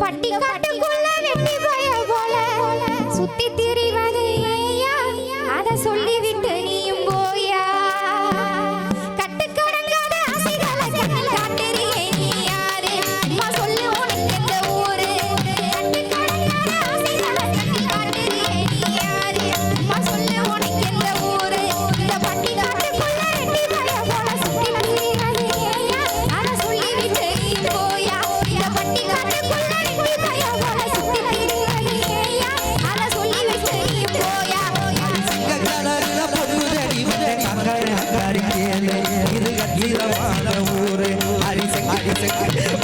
பட்டி காட்டுக்குள்ள வெட்டி போய போல. சுத்தி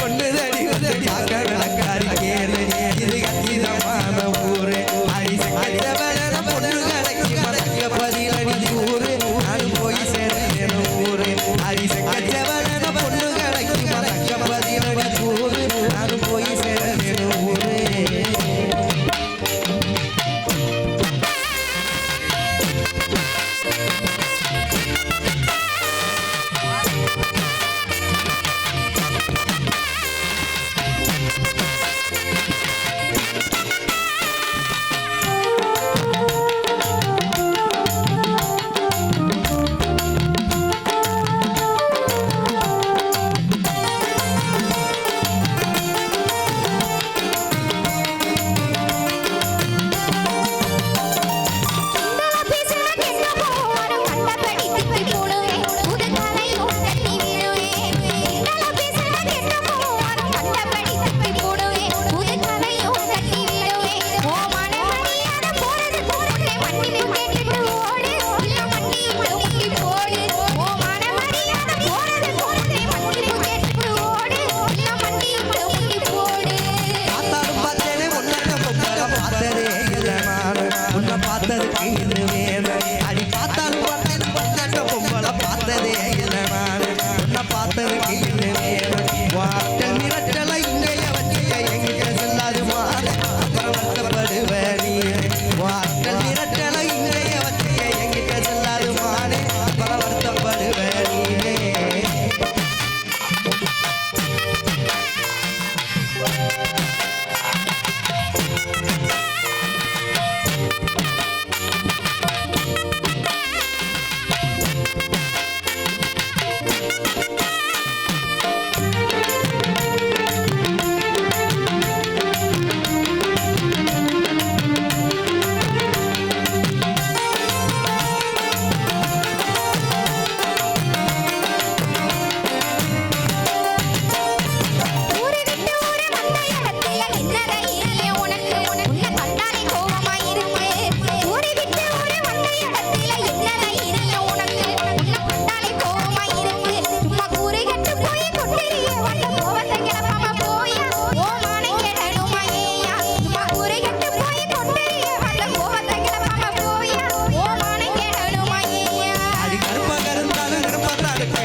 அரிசை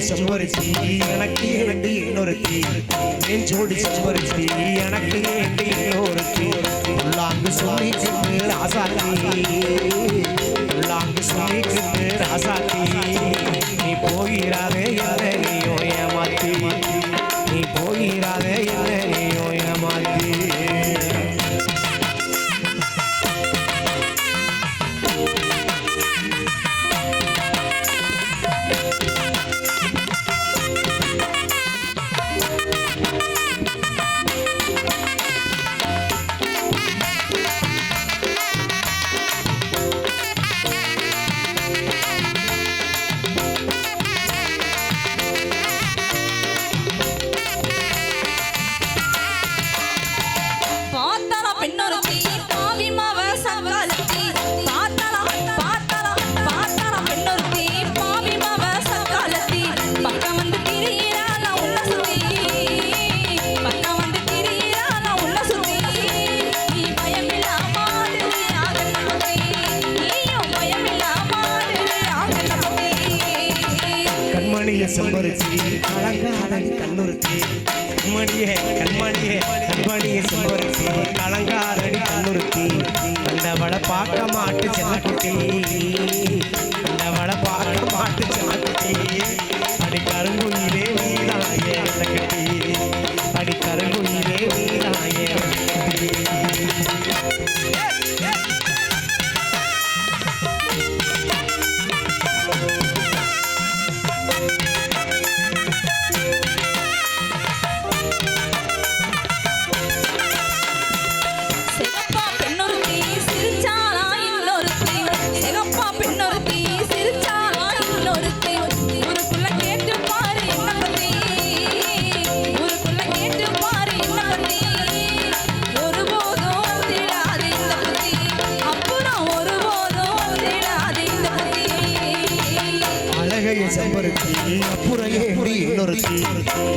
செம்பருத்தி எனக்கு ஏண்டி இன்னொருத்தி என் ஜோடி செம்பருத்தி எனக்கு ஏண்டி இன்னொருத்தி உள்ளாங்கு சொல்லிக்கிட்டு ராசாத்தி உள்ளாங்கு சொல்லிக்கிட்டு ராசாத்தி மணிய செம்பருத்தி கலங்காதடி கண்ணுறுத்தி கண்மணியே கண்மணியே கண்மணிய செம்பருத்தி கலங்காதடி கண்ணுறுத்தி கண்டவளை பார்க்க மாட்டு செல்லக்குட்டி. கண்டவளை பார்க்க மாட்டு செல்லக்குட்டி. அடி கருங்குயிலே வீராயே கட்டி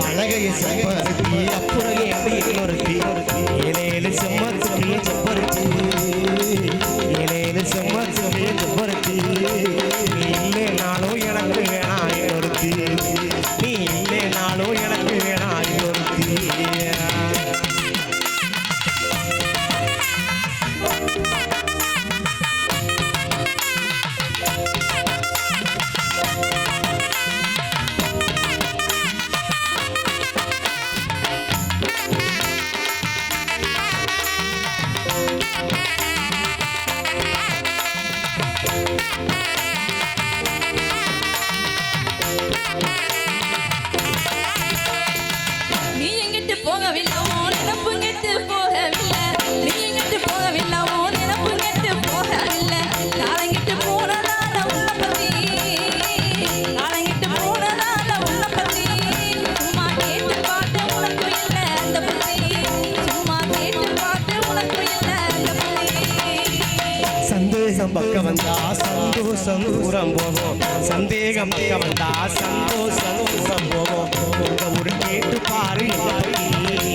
அழகைய செம்பருத்தி அப்புறையே எப்படி இன்னொருத்தி ஏழேழு செம்மத்துக்கு 啊！சந்தோஷம் தூரம் போவோம் சந்தேகம் பக்க வந்தா சந்தோஷம் தூரம் போவோம் இந்த ஒரு கேட்டு பாரு என்ன பத்தி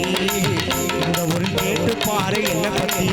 இந்த ஒரு கேட்டு பாரு என்ன பத்தி.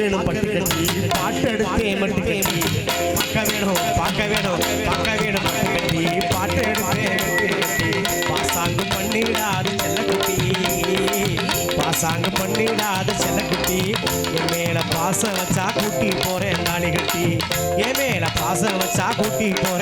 வேணும் பட்டு கட்டி பாட்டு எடுத்தே மட்டும் கட்டி பார்க்க வேணும் பார்க்க வேணும் பார்க்க வேணும் பட்டு கட்டி பாட்டு எடுத்தே மட்டும் கட்டி பாசாங்கு பண்ணிடாது செல்லக்குட்டி. பாசாங்கு பண்ணிடாது செல்லக்குட்டி. என் மேல பாசம் வச்சா கூட்டி போறேன் தாலி கட்டி என் மேல பாசம் வச்சா கூட்டி போறேன். கட்டி